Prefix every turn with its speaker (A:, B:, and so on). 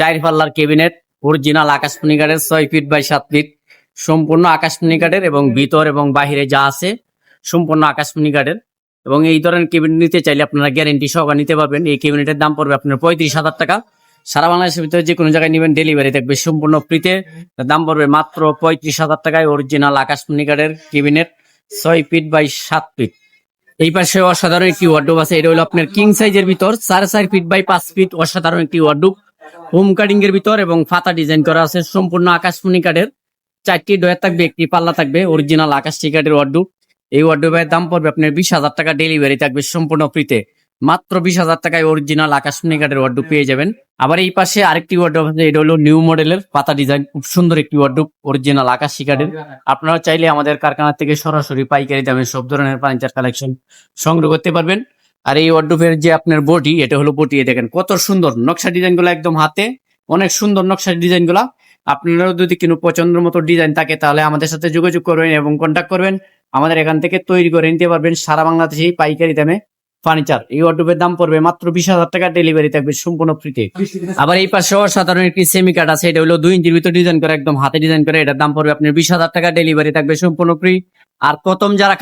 A: চার পাল্লার cabinet original আকাশমণি কাঠের ছয় ফিট বাই সাত ফিট, সম্পূর্ণ আকাশমণি কাঠের এবং ভিতর এবং বাহিরে যা আছে সম্পূর্ণ আকাশমণি কাঠের এবং এই ধরনের কেবিনেট নিতে চাইলে আপনারা গ্যারেন্টি সহকারে নিতে পারবেন। এই কেবিনেটের দাম পড়বে আপনার পঁয়ত্রিশ হাজার টাকা। সারা বাংলাদেশের ভিতরে যে কোনো জায়গায় নেবেন ডেলিভারি থাকবে সম্পূর্ণ ফ্রিতে দাম পড়বে মাত্র পঁয়ত্রিশ হাজার টাকায় অরিজিনাল আকাশমণি কাঠের কেবিনেট ছয় ফিট বাই সাত ফিট। এই পাশে অসাধারণ একটি ওয়ার্ডরোব আছে। এটা হলো আপনার কিং সাইজের ভিতর। সাড়ে চার ফিট বাই পাঁচ ফিট অসাধারণ একটি ওয়ার্ডরোব হোম কাটিং এর ভিতর এবং ফাতা ডিজাইন করা আছে। সম্পূর্ণ আকাশমণি কাঠের চারটি ডয়ার থাকবে, একটি পাল্লা থাকবে অরিজিনাল আকাশ কাঠের ওয়ার্ডরোব এই ওয়ার্ডরোবের দাম পড়বে আপনার বিশ হাজার টাকা ডেলিভারি থাকবে সম্পূর্ণ ফ্রিতে মাত্র বিশ হাজার টাকায় অরিজিনাল আকাশমণি কাঠের ওয়ার্ডরোব পেয়ে যাবেন। আবার এই পাশে আরেকটি ওয়ার্ডরোব আছে, এটা হলো নিউ মডেলের পাতা ডিজাইন খুব সুন্দর একটি ওয়ার্ডরোব অরিজিনাল আকাশ কাঠের আপনারা চাইলে আমাদের কারখানা থেকে সরাসরি পাইকারি দামে সব ধরনের ফার্নিচার কালেকশন সংগ্রহ করতে পারবেন। আর এই ওয়ার্ডরোবের যে আপনার বডি, এটা হলো বডি দেখেন, কত সুন্দর নকশা ডিজাইনগুলো একদম হাতে, অনেক সুন্দর নকশা ডিজাইনগুলা আপনারাও যদি কোনো পছন্দের মতো ডিজাইন থাকে, তাহলে আমাদের সাথে যোগাযোগ করবেন এবং কন্ট্যাক্ট করবেন। আমাদের এখান থেকে তৈরি করে নিতে পারবেন সারা বাংলাদেশেই পাইকারি দামে ফার্নিচার এই ওয়ার্ডরোবের দাম পড়বে মাত্র বিশ হাজার টাকা ডেলিভারি থাকবে সম্পূর্ণ ফ্রিতে আবার এই পাশে অসাধারণ একটি সেমি কাট আছে, এটা হলো দুই ইঞ্চির ভিতর ডিজাইন করে, একদম হাতে ডিজাইন করে, এটার দাম পড়বে আপনার বিশ হাজার টাকা ডেলিভারি থাকবে সম্পূর্ণ ফ্রি আর প্রথম যারা